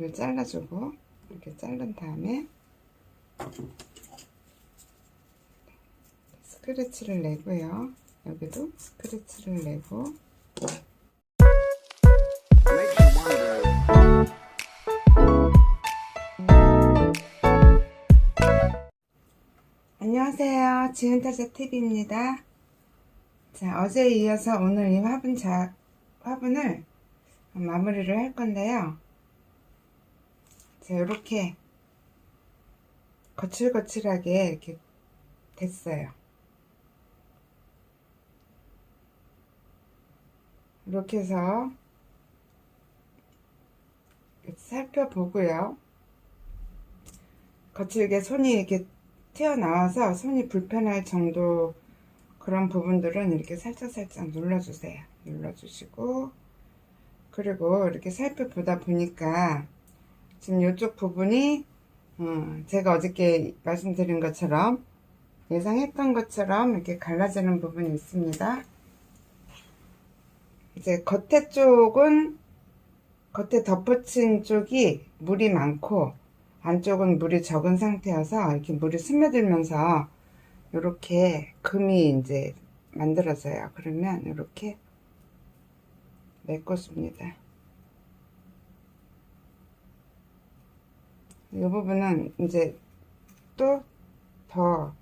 여기를 잘라주고 이렇게 자른 다음에 스크래치를 내고요. 여기도 스크래치를 내고 안녕하세요. 지은타자 TV입니다. 자, 어제에 이어서 오늘 이 화분 자, 화분을 마무리를 할 건데요. 자, 이렇게 거칠거칠하게 이렇게 됐어요. 이렇게 해서 살펴보고요. 거칠게 손이 이렇게 튀어나와서 손이 불편할 정도 그런 부분들은 이렇게 살짝살짝 눌러주세요. 눌러주시고 그리고 이렇게 살펴보다 보니까 지금 이쪽 부분이 어, 제가 어저께 말씀드린 것처럼 예상했던 것처럼 이렇게 갈라지는 부분이 있습니다. 이제 겉에 쪽은 겉에 덮어친 쪽이 물이 많고 안쪽은 물이 적은 상태여서 이렇게 물이 스며들면서 이렇게 금이 이제 만들어져요. 그러면 이렇게 메꿔줍니다. 이 부분은 이제 또 더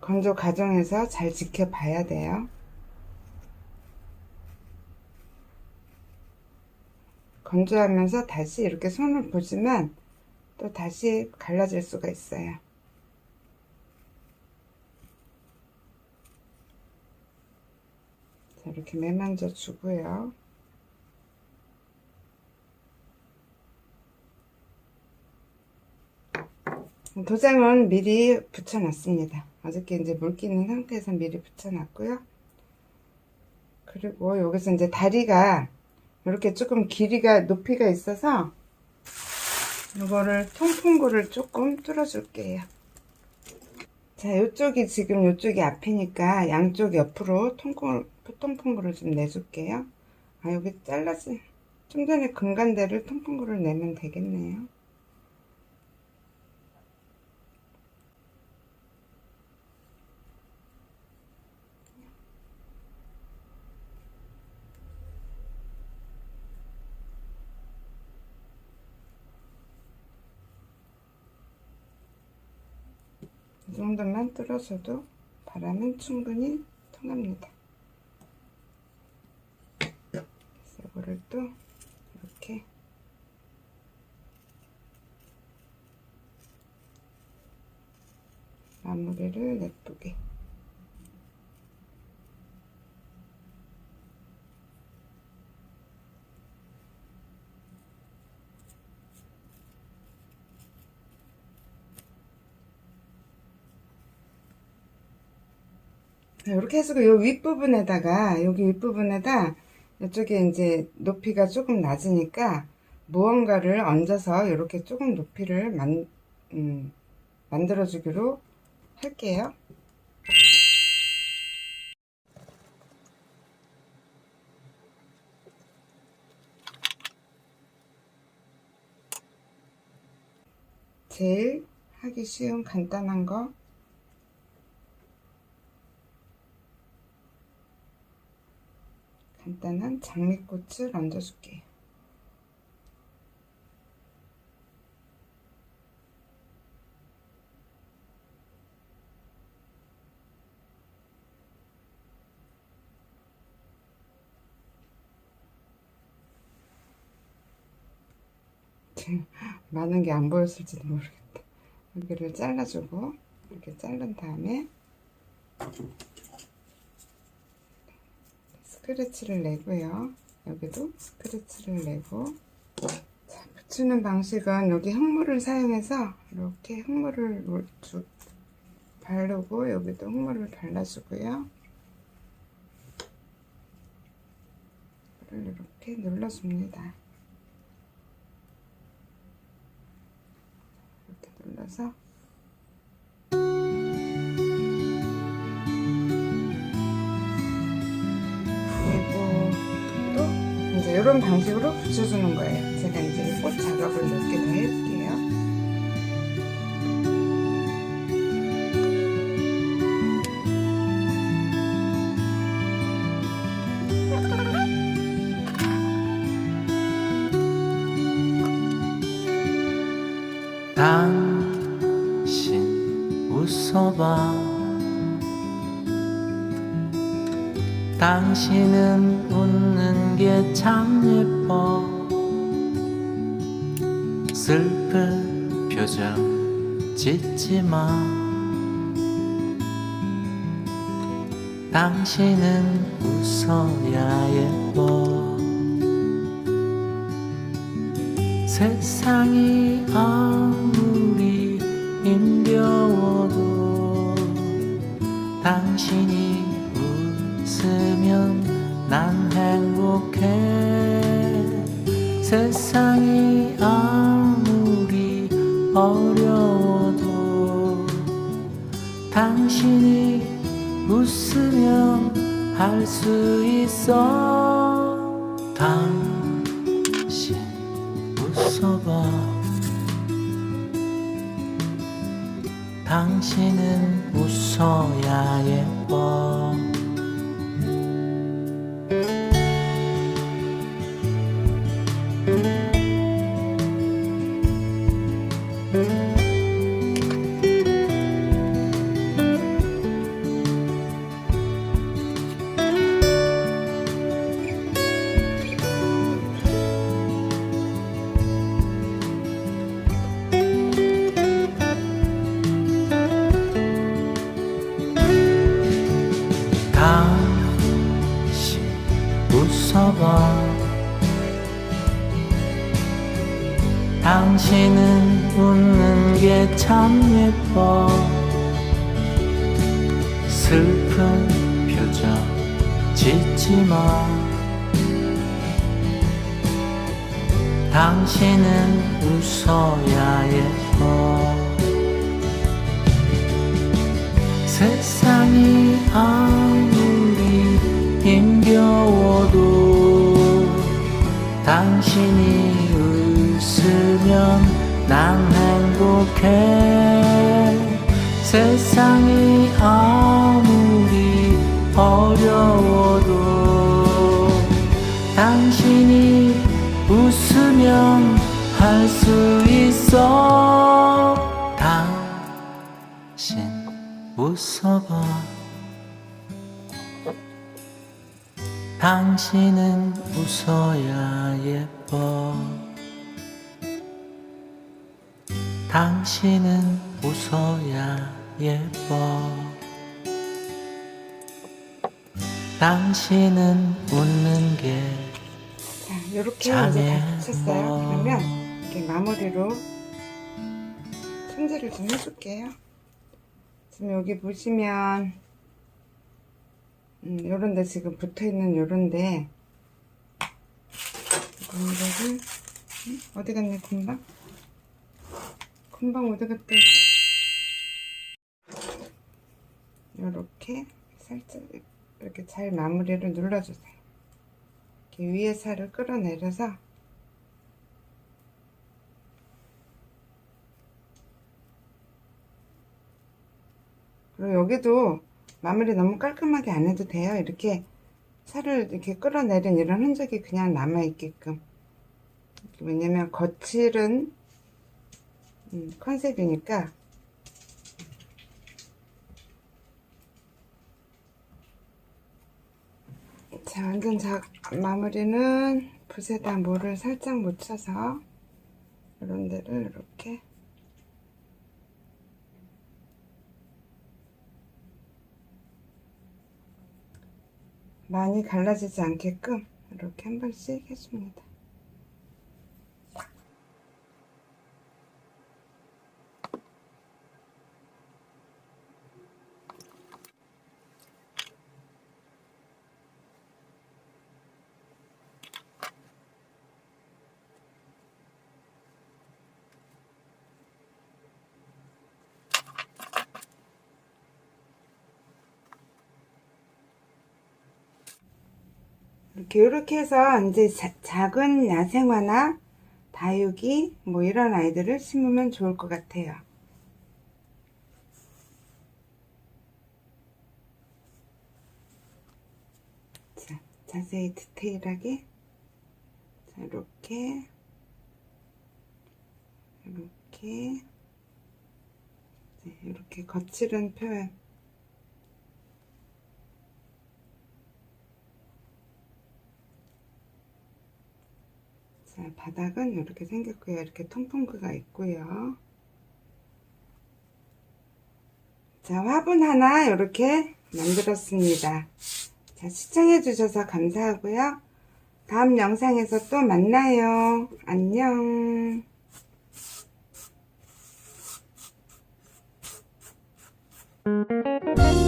건조 과정에서 잘 지켜봐야 돼요. 건조하면서 다시 이렇게 손을 보지만 또 다시 갈라질 수가 있어요. 자, 이렇게 매만져 주고요. 도장은 미리 붙여놨습니다. 어저께 이제 물기 있는 상태에서 미리 붙여놨고요. 그리고 여기서 이제 다리가 이렇게 조금 길이가 높이가 있어서 이거를 통풍구를 조금 뚫어줄게요. 자, 이쪽이 지금 이쪽이 앞이니까 양쪽 옆으로 통풍, 통풍구를 좀 내줄게요. 아, 여기 잘라지. 좀 전에 금간대를 통풍구를 내면 되겠네요. 이 정도만 뚫어줘도 바람은 충분히 통합니다. 그래서 이거를 또 이렇게 마무리를 예쁘게 이렇게 해서 요 윗부분에다가 여기 윗부분에다 이쪽에 이제 높이가 조금 낮으니까 무언가를 얹어서 이렇게 조금 높이를 만, 음, 만들어 주기로 할게요. 제일 하기 쉬운 간단한 거 간단한 장미꽃을 얹어줄게요. 많은 게 안 보였을지도 모르겠다. 여기를 잘라주고 이렇게 자른 다음에 스크래치를 내고요. 여기도 스크래치를 내고 자, 붙이는 방식은 여기 흙물을 사용해서 이렇게 흙물을 주, 바르고 여기도 흙물을 발라주고요. 이렇게 눌러줍니다. 이렇게 눌러서 이런 방식으로 붙여주는 거예요. 제가 이제 꽃 작업을 몇 개 더 해볼게요. 당신 웃어봐 당신은 참 예뻐. 슬픈 표정 짓지 마. 당신은 웃어야 예뻐. 세상이 아 웃으면 할 수 있어. 당신 웃어봐. 당신은 웃어야 예뻐 예뻐. 슬픈 표정 짓지 마. 당신은 웃어야 예뻐. 세상이 아무리 힘겨워도 당신이 웃으면 난 행복해 세상이 아무리 어려워도 당신이 웃으면 할 수 있어. 당신 웃어봐. 당신은 웃어야 예뻐. 당신은 웃어야 예뻐 당신은 웃는 게 자, 이렇게 이제 다 붙였어요. 뭐. 그러면 이렇게 마무리로 손질을 좀 해줄게요. 지금 여기 보시면 음, 요런데 지금 붙어있는 요런데 이거를 음? 어디 갔네 금방? 금방 어디 갔다 요렇게 살짝 이렇게 잘 마무리를 눌러주세요. 이렇게 위에 살을 끌어내려서 그리고 여기도 마무리 너무 깔끔하게 안 해도 돼요. 이렇게 살을 이렇게 끌어내린 이런 흔적이 그냥 남아있게끔. 왜냐면 거칠은 음, 컨셉이니까 자, 완전 자, 마무리는 붓에다 물을 살짝 묻혀서 이런 데를 이렇게 많이 갈라지지 않게끔 이렇게 한 번씩 해줍니다. 이렇게 이렇게 해서 이제 자, 작은 야생화나 다육이 뭐 이런 아이들을 심으면 좋을 것 같아요. 자, 자세히 디테일하게. 자, 이렇게. 이렇게. 이렇게 거칠은 표현. 자, 바닥은 이렇게 생겼고요. 이렇게 통풍구가 있고요. 자, 화분 하나 이렇게 만들었습니다. 자, 시청해주셔서 감사하고요. 다음 영상에서 또 만나요. 안녕. Thank